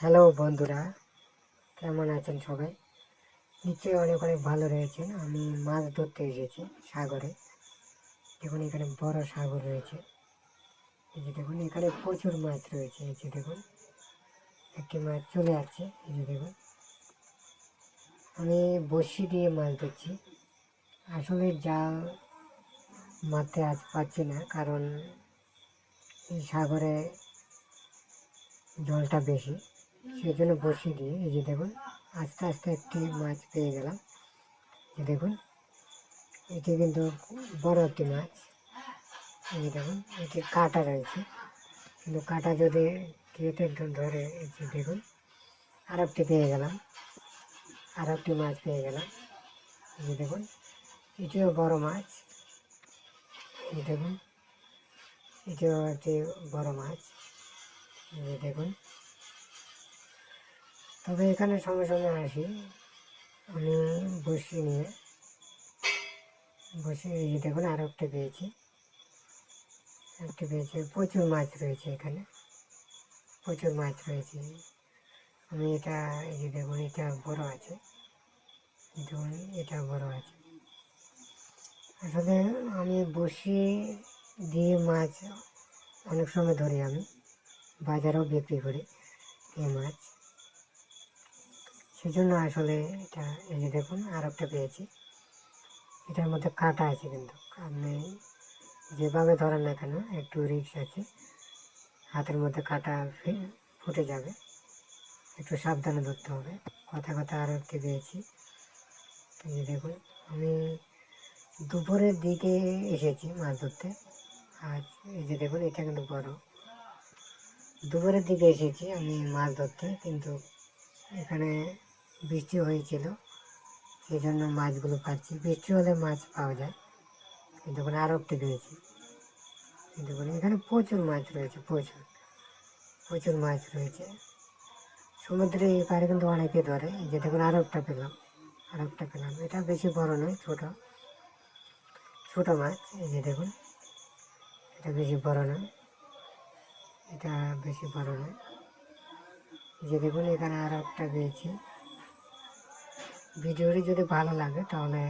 Hello বন্ধুরা, কেমন আছেন সবাই? নিশ্চয়ই অনেক অনেক ভালো রয়েছেন। আমি মাছ ধরতে এসেছি সাগরে। দেখুন, এখানে বড় সাগর রয়েছে। এই যে দেখুন, এখানে প্রচুর মাছ রয়েছে। এই যে দেখুন, একটি মাছ চলে আসছে। এই যে দেখুন, আমি বড়শি দিয়ে মাছ ধরছি। আসলে জাল মারতে আজ পাচ্ছি না, কারণ এই সাগরে জলটা বেশি। সেই জন্য বসিয়ে দিয়ে এই যে দেখুন, আস্তে আস্তে একটি মাছ পেয়ে গেলাম। এই দেখুন, এটি কিন্তু বড় একটি মাছ। এই যে দেখুন, এটি কাটা রয়েছে। কিন্তু কাটা যদি কেটে ধরে যে দেখুন আর একটি পেয়ে গেলাম। আর একটি মাছ পেয়ে গেলাম। এই যে দেখুন, এটিও বড় মাছ। এই দেখুন, এটিও একটি বড় মাছ। এই যে দেখুন তবে এখানে সঙ্গে সঙ্গে আসি। আমি বসি নিয়ে বসে এই দেখুন আরও একটা পেয়েছি। একটা পেয়েছি, প্রচুর মাছ রয়েছে এখানে। প্রচুর মাছ রয়েছে। আমি এটা, এই যে দেখুন, এটা বড় আছে। দেখুন, এটা বড় আছে। আসলে আমি বসি দিয়ে মাছ অনেক সময় ধরি আমি। বাজারেও বিক্রি করি এই মাছ। সেজন্য আসলে এটা, এই যে দেখুন আর একটা পেয়েছি। এটার মধ্যে কাটা আছে কিন্তু। আপনি যেভাবে ধরেন না কেন, একটু রিক্স আছে। হাতের মধ্যে কাটা ফুটে যাবে। একটু সাবধানে ধরতে হবে। কথা কথা আরও একটি পেয়েছি। এই দেখুন, আমি দুপুরের দিকে এসেছি মাছ ধরতে। আজ এই যে দেখুন, এটা কিন্তু বড়। দুপুরের দিকে এসেছি আমি মাছ ধরতে, কিন্তু এখানে বৃষ্টি হয়েছিল সেই জন্য মাছগুলো পাচ্ছি। বৃষ্টি হলে মাছ পাওয়া যায়, কিন্তু ওখানে আরও একটি পেয়েছি কিন্তু এখানে প্রচুর মাছ রয়েছে, প্রচুর প্রচুর মাছ রয়েছে। সমুদ্রে এই পারে কিন্তু অনেকে ধরে যে দেখুন আরও একটা পেলাম আরও একটা পেলাম। এটা বেশি বড় নয়, ছোট ছোট মাছ, এই যে দেখুন, এটা বেশি বড় নয়, এটা বেশি বড় নয়। যে দেখুন, এখানে আরও একটা পেয়েছি। ভিডিওটি যদি ভালো লাগে তাহলে